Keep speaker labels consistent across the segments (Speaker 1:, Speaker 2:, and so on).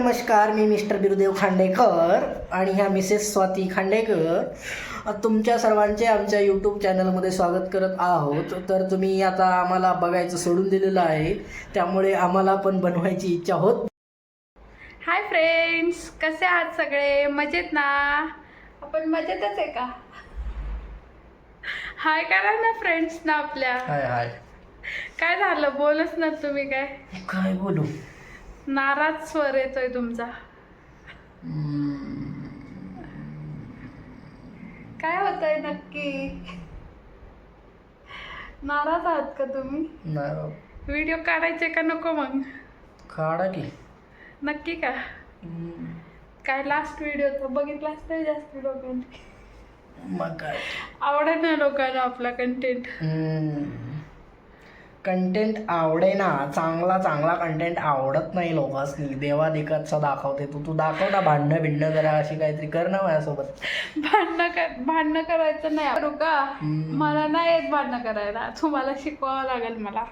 Speaker 1: नमस्कार मी मिस्टर बिरुदेव खांडेकर आणि ह्या मिसेस स्वाती खांडेकर. अ, तुमच्या सर्वांचे आमच्या यूट्यूब चॅनलमध्ये स्वागत करत आहोत. तर तुम्ही आता आम्हाला बघायचं सोडून दिलेलं आहे. त्यामुळे आम्हाला पण बनवायची इच्छा होत.
Speaker 2: हाय फ्रेंड्स कसे आहात सगळे? मजेत ना? आपण मजेतच आहे का? हाय करा ना फ्रेंड्स ना आपल्या.
Speaker 1: हाय हाय
Speaker 2: काय झालं? बोलच ना तुम्ही काय?
Speaker 1: काय बोलू?
Speaker 2: नाराज स्वर येतोय तुमचा. काय होतंय नक्की? नाराज आहात का तुम्ही?
Speaker 1: नाही
Speaker 2: व्हिडिओ काढायचे का नको मग?
Speaker 1: काढा की.
Speaker 2: नक्की का? काय लास्ट व्हिडिओ तो बघितलाच नाही जास्त लोकांनी.
Speaker 1: मग काय.
Speaker 2: आवडेल ना लोकांना आपला कंटेंट
Speaker 1: कंटेंट आवडे ना चांगला चांगला कंटेंट आवडत नाही लोकांनी देवा दिकतचा दाखवते तू. तू दाखव ना भांडणं भिंडणं जरा अशी काहीतरी कर ना माझ्यासोबत.
Speaker 2: भांडणं कर भांडणं करायचं नाही. करू का. मला नाही येत भांडणं करायला. तुम्हाला शिकवावं लागेल मला.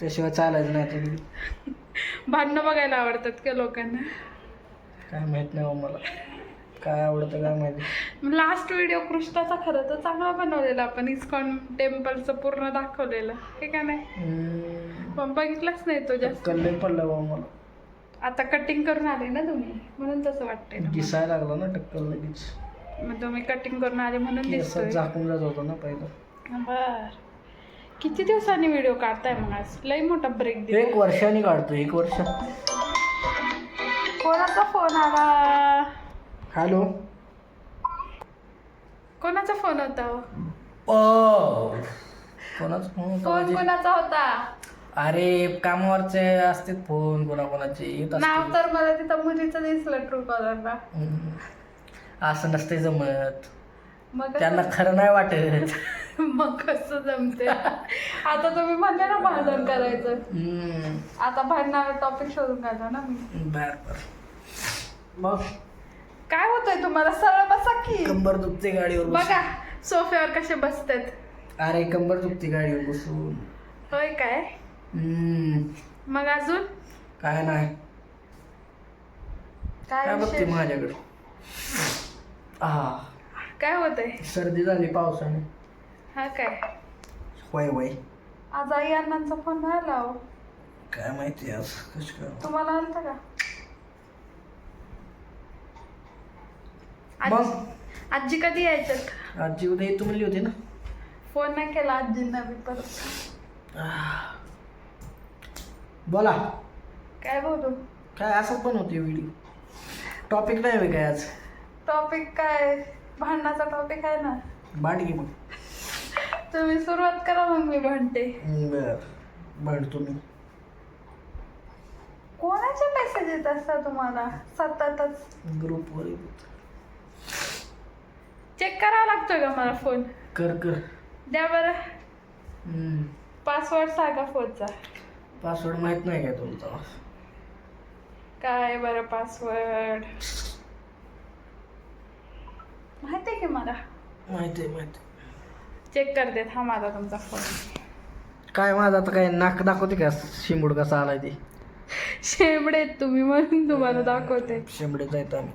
Speaker 1: त्याशिवाय चालायचं नाही तुझी
Speaker 2: भांडणं बघायला आवडतात का लोकांना?
Speaker 1: काय माहीत नाही हो मला. काय आवडतं काय माहिती?
Speaker 2: लास्ट व्हिडिओ कृष्णाचा खरं तर चांगला बनवलेला आपण इस्कॉन टेम्पलचं पूर्ण दाखवलेलं. हे का नाही. पण बघितलंच नाही तो जास्त.
Speaker 1: कल्ले पडलं बाबा मला.
Speaker 2: आता कटिंग करून आले ना तुम्ही? म्हणून तसं वाटतंय
Speaker 1: दिसायला लागला ना टक्कल लगेच.
Speaker 2: मग तुम्ही कटिंग करून आले म्हणून
Speaker 1: केस
Speaker 2: दिसतोय.
Speaker 1: झाकून जात होतं ना पहिलं.
Speaker 2: बर. किती दिवसांनी व्हिडिओ काढताय मग आज? लई मोठा ब्रेक दिला.
Speaker 1: एक वर्षाने काढतो एक वर्ष.
Speaker 2: कोणाचा फोन आला?
Speaker 1: हॅलो.
Speaker 2: कोणाचा फोन होता हो?
Speaker 1: कोणाच फोन
Speaker 2: फोन कोणाचा होता?
Speaker 1: अरे कामावरचे असते फोन कोणाकोणाचे येत
Speaker 2: नाव
Speaker 1: असते
Speaker 2: तर मला तिथं मुलीचं दिसलं ट्रू कॉलरला
Speaker 1: हम्म. असं नसते जमत.
Speaker 2: मग
Speaker 1: त्यांना खरं नाही वाटत.
Speaker 2: मग कसं जमते आता तुम्ही म्हणले ना भांडण करायचं.
Speaker 1: हम्म.
Speaker 2: आता भांडणारा टॉपिक शोधून काढला ना मी.
Speaker 1: बर बर. मग?
Speaker 2: काय होतंय तुम्हाला? सरळ बसा की.
Speaker 1: कंबर दुखते गाडीवर बसून.
Speaker 2: बघा सोफ्यावर कसे बसतात.
Speaker 1: अरे कंबर दुखते गाडीवर बसून.
Speaker 2: होय काय?
Speaker 1: हम्म.
Speaker 2: मग अजून?
Speaker 1: काय नाही.
Speaker 2: काय
Speaker 1: काय बघते
Speaker 2: विशेष?
Speaker 1: माझ्याकडे? हा
Speaker 2: काय होतंय?
Speaker 1: सर्दी झाली पावसाने.
Speaker 2: हा काय?
Speaker 1: वय वय
Speaker 2: आज आई अण्णांचा फोन आला हो.
Speaker 1: काय माहिती आज काय?
Speaker 2: तुम्हाला आलता का?
Speaker 1: मग?
Speaker 2: आजी- कधी यायच्यात?
Speaker 1: आजी उद्या येतो म्हणली होती ना?
Speaker 2: फोन नाही केला आजींना मी परत.
Speaker 1: आह. बोला.
Speaker 2: काय बोलू?
Speaker 1: काय असंच पण होते व्हिडिओ. टॉपिक नाही होय काय आज?
Speaker 2: टॉपिक काय? भांडणाचा टॉपिक आहे ना.
Speaker 1: भांडगी मग?
Speaker 2: तुम्ही सुरुवात करा मग मी भांडते.
Speaker 1: बर. भांडतो मी
Speaker 2: कोणाचे मेसेज येत असतात तुम्हाला? सततच.
Speaker 1: ग्रुपवर
Speaker 2: चेक करावा लागतोय का मला फोन
Speaker 1: कर कर.
Speaker 2: द्या बरं.
Speaker 1: हम्म.
Speaker 2: पासवर्ड सांगा फोनचा
Speaker 1: पासवर्ड माहीत नाही काय तुमचा?
Speaker 2: काय बरं पासवर्ड माहिती आहे की मला?
Speaker 1: माहिती आहे माहिती आहे.
Speaker 2: चेक करते हा माझा तुमचा फोन
Speaker 1: काय माझं आता काय नाक दाखवते का? शिंबूड कसा आलाय ते?
Speaker 2: शेंबडे तुम्ही म्हणून तुम्हाला दाखवते.
Speaker 1: शिंबडे येत आम्ही.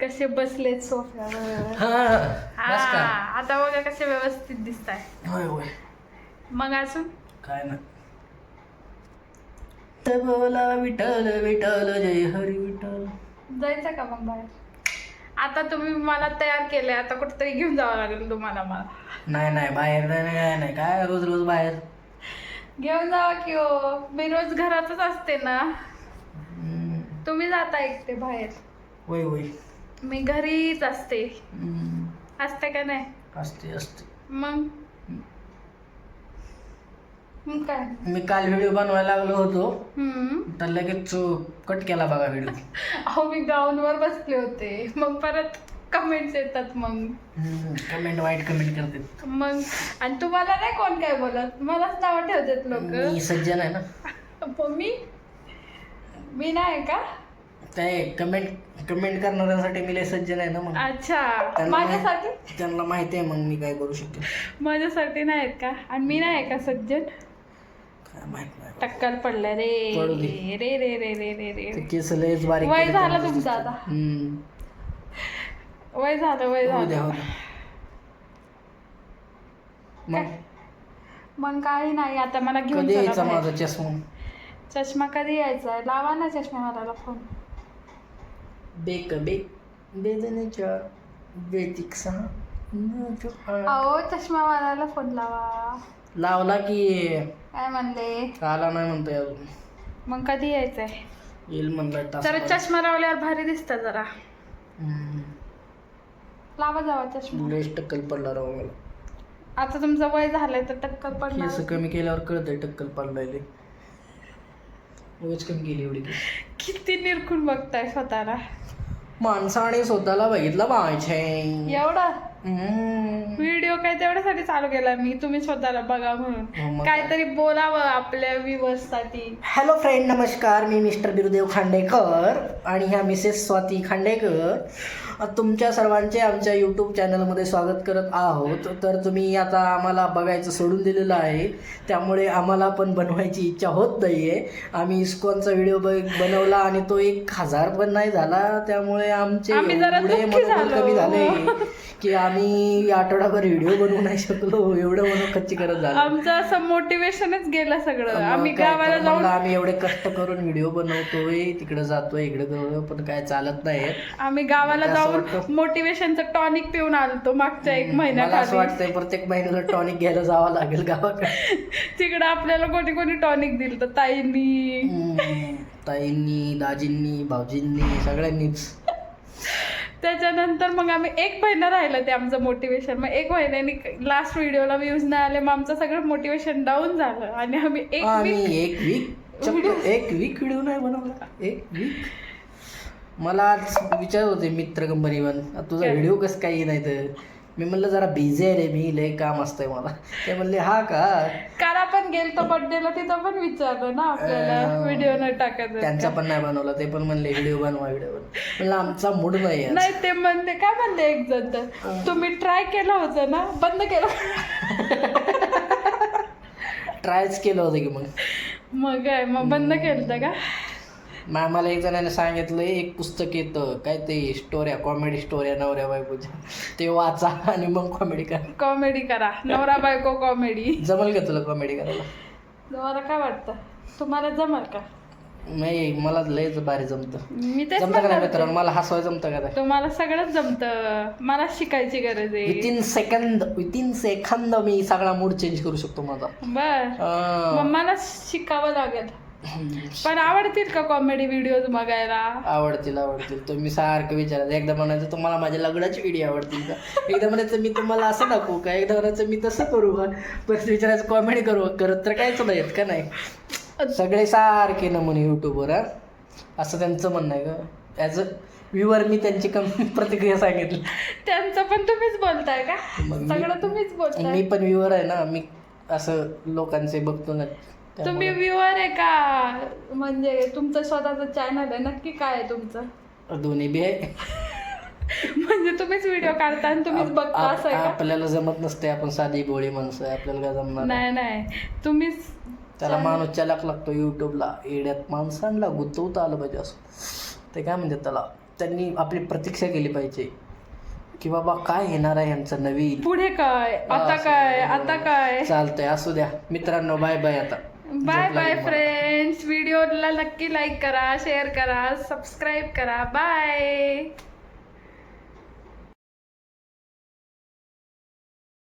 Speaker 2: कसे बसलेत सोफ्यावर
Speaker 1: हा
Speaker 2: हा, आता बघा कसे व्यवस्थित दिसत आहे
Speaker 1: होय होय.
Speaker 2: मग अजून?
Speaker 1: काय ना बोला विठ्ठल विठ्ठल जय हरी विठ्ठल.
Speaker 2: जायचं का मग बाहेर? आता तुम्ही मला तयार केले आता कुठेतरी घेऊन जावं लागेल तुम्हाला मला.
Speaker 1: नाही नाही बाहेर नाही नाही नाही. काय रोज रोज बाहेर?
Speaker 2: घेऊन जावा की हो. मी रोज घरातच असते ना.
Speaker 1: हम्म.
Speaker 2: तुम्ही जाता एकटे बाहेर.
Speaker 1: होय होय.
Speaker 2: मी घरीच असते. असते का नाही?
Speaker 1: असते असते.
Speaker 2: मग? मग काय?
Speaker 1: मी काल व्हिडिओ बनवायला लागलो होतो.
Speaker 2: हम्म.
Speaker 1: तर लगेच कट केला बघा व्हिडिओ.
Speaker 2: अहो मी ग्राउंडवर बसले होते. मग परत कमेंट्स येतात मग.
Speaker 1: कमेंट वाईट कमेंट करते
Speaker 2: मग? आणि तुम्हाला नाही कोण काय बोलत? मलाच नाव ठेवतात
Speaker 1: मी
Speaker 2: लोक
Speaker 1: सज्जन आहे ना.
Speaker 2: मी? मी नाही का?
Speaker 1: काय कमेंट कमेंट करणाऱ्यांसाठी मी लय सज्जन आहे ना मग.
Speaker 2: अच्छा.
Speaker 1: त्यांना
Speaker 2: माझ्यासाठी?
Speaker 1: त्यांना माहिती आहे मग मी काय करू शकते
Speaker 2: माझ्यासाठी नाही आहेत का? आणि मी नाही आहे का सज्जन?
Speaker 1: माहीत नाही.
Speaker 2: टक्कल पडलं रे.
Speaker 1: पडू दे.
Speaker 2: रे रे रे रे रे रे.
Speaker 1: ते केस लयच बारीक
Speaker 2: वय
Speaker 1: केले
Speaker 2: झालं तुमचं. आता.
Speaker 1: हम्म.
Speaker 2: वय झालं वय
Speaker 1: होऊ द्या,
Speaker 2: झालं
Speaker 1: होऊ द्या. मग?
Speaker 2: मग काही नाही आता मला घेऊन
Speaker 1: कधी
Speaker 2: चला
Speaker 1: यायचा
Speaker 2: बाहेर.
Speaker 1: माझा चष्मा?
Speaker 2: चष्मा कधी यायचा? लावा ना चष्मा मला फोन.
Speaker 1: बेक बे बेदनेच्या बेतिकसा
Speaker 2: अहो चष्मा वाल्याला फोन लावा
Speaker 1: लावला की
Speaker 2: काय म्हणले
Speaker 1: आला नाही म्हणतोय अजून.
Speaker 2: मग कधी यायचंय?
Speaker 1: येईल म्हणलं
Speaker 2: जरा चष्मा लावल्यावर भारी दिसत जरा. लावा जावा चष्मा
Speaker 1: लेस टक्कल पडला राव मला.
Speaker 2: आता तुमचं वय झालंय तर टक्कल पडणार.
Speaker 1: केस कमी केल्यावर कळतंय टक्कल पडलाय रोज कमी केली एवढी. केस.
Speaker 2: किती निरखून बघताय स्वतःला.
Speaker 1: माणसाने स्वतःला बघितलं पाहिजे.
Speaker 2: एवढं. व्हिडिओ काय तेवढ्यासाठी चालू केला मी. तुम्ही स्वतःला बघा
Speaker 1: हो
Speaker 2: म्हणून
Speaker 1: काय.
Speaker 2: काहीतरी बोलावं आपल्या viewers साठी.
Speaker 1: हॅलो फ्रेंड नमस्कार. मी मिस्टर बिरुदेव खांडेकर आणि ह्या मिसेस स्वाती खांडेकर. तुमच्या सर्वांचे आमच्या यूट्यूब चॅनलमध्ये स्वागत करत आहोत. तर तुम्ही आता आम्हाला बघायचं सोडून दिलेलं आहे. त्यामुळे आम्हाला पण बनवायची इच्छा होत नाही आहे आम्ही इस्कॉनचा व्हिडिओ बनवला आणि तो एक हजार पण नाही झाला. त्यामुळे आमचे एवढे मनोबल. कमी झाले की आम्ही आठवडाभर व्हिडिओ बनवू नाही शकलो. एवढं म्हणून कच्ची करत झालं.
Speaker 2: आमचं असं मोटिवेशनच गेलं सगळं. आम्ही गावाला जाऊन
Speaker 1: आम्ही एवढे कष्ट करून व्हिडिओ बनवतोय. तिकडे जातोय इकडे पण काय चालत नाही
Speaker 2: आम्ही गावाला
Speaker 1: असं
Speaker 2: जाऊन. मोटिवेशनचं टॉनिक पिऊन आलतो मागच्या एक
Speaker 1: मला असं वाटतंय प्रत्येक महिन्याला टॉनिक घ्यायला जावं लागेल गावाकडे.
Speaker 2: तिकडं आपल्याला कोणी कोणी टॉनिक दिलं तर ताईंनी.
Speaker 1: हम्म. ताईंनी दाजींनी भाऊजींनी सगळ्यांनीच.
Speaker 2: त्याच्यानंतर मग आम्ही एक महिना राहिलं ते आमचं मोटिवेशन मग एक महिन्यानी लास्ट व्हिडिओला व्ह्यूज नाही आले मग आमचं सगळं मोटिवेशन डाऊन झालं. आणि आम्ही एक week-
Speaker 1: आम्ही एक वीक एक वीक व्हिडिओ नाही बनवला. एक वीक मला आज विचारत होते मित्र कंपनीवर तुझा
Speaker 2: काय?
Speaker 1: व्हिडिओ कसं काही नाही तर? मी म्हणलं जरा बिझी आहे रे मी लय काम असतंय मला. ते म्हणले हा का?
Speaker 2: काल आपण गेलतो बर्थडेला तिथं पण विचारलं ना आपल्याला व्हिडिओ न टाकायचं
Speaker 1: त्यांचा पण नाही बनवला ते पण म्हणले व्हिडिओ बनवा व्हिडिओ बनवा. म्हणलं आमचा मूड नाही आहे
Speaker 2: नाही ते म्हणते काय म्हणते एक जण तर? तुम्ही ट्राय केलं होतं ना? बंद केलं
Speaker 1: ट्रायच केलं होतं की मग?
Speaker 2: मग काय मग बंद केलं का?
Speaker 1: मग आम्हाला एक जणाने सांगितलं एक पुस्तक येतं काय ते स्टोऱ्या कॉमेडी स्टोऱ्या नवऱ्या बायकोच्या. ते वाचा आणि मग कॉमेडी करा.
Speaker 2: कॉमेडी करा. नवरा बायको कॉमेडी
Speaker 1: जमल का तुला कॉमेडी करायला?
Speaker 2: तुम्हाला काय वाटतं? तुम्हाला जमल का?
Speaker 1: नाही मला लयच भारी जमतं.
Speaker 2: मी तेच
Speaker 1: जमतं का नाही
Speaker 2: म्हणणार
Speaker 1: मित्रांनो? मला हसवाय जमतं का
Speaker 2: होते. तुम्हाला सगळंच जमतं. मला शिकायची गरज आहे.
Speaker 1: विथिन सेकंद विथिन सेकंद मी सगळा मूड चेंज करू शकतो माझा.
Speaker 2: बर.
Speaker 1: अं,
Speaker 2: मग मला शिकावं लागेल. पण आवडतील का कॉमेडी व्हिडिओ बघायला?
Speaker 1: आवडतील आवडतील. तुम्ही सारखं विचारायचं एकदा म्हणायचं तुम्हाला माझ्या लग्नाची व्हिडिओ आवडतील का? एकदा म्हणायचं मी तुम्हाला असं दाखवू का? एकदा म्हणायचं मी तसं करू का? परत विचारायचं कॉमेडी करू? करत तर कायच नाहीत का नाही? सगळे सारखे नमुने यूट्यूबवर हा? असं त्यांचं म्हणणं आहे का? ॲज अ व्ह्युअर मी त्यांची कम प्रतिक्रिया सांगितली.
Speaker 2: त्यांचं पण तुम्हीच बोलताय का? सगळं तुम्हीच बोलताय.
Speaker 1: मी पण व्ह्युअर आहे ना. मी असं लोकांचे बघतो ना.
Speaker 2: तुम्ही व्ह्युअर आहे का? म्हणजे तुमचं स्वतःचं चॅनल आहे नक्की काय आहे तुमचं?
Speaker 1: दोन्ही बी आहे.
Speaker 2: म्हणजे तुम्हीच व्हिडिओ काढता आणि तुम्हीच बघता
Speaker 1: आप-
Speaker 2: असं आहे का?
Speaker 1: आपल्याला जमत नसते आपण साधी बोळी माणसं आहे आपल्याला काय जमणार
Speaker 2: नाही नाही. तुम्हीच
Speaker 1: त्याला माणूस चालक लागतो युट्यूबला येड्यात माणसांना गुंतवता आलं पाहिजे असं. ते काय म्हणतात त्याला? त्यांनी आपली प्रतीक्षा केली पाहिजे. की बाबा काय येणार आहे यांचं नवीन?
Speaker 2: पुढे काय? आता काय? आता काय?
Speaker 1: चालतंय असू द्या. मित्रांनो बाय बाय आता.
Speaker 2: बाय बाय फ्रेंड्स व्हिडिओला नक्की लाईक करा शेअर करा सबस्क्राईब करा. बाय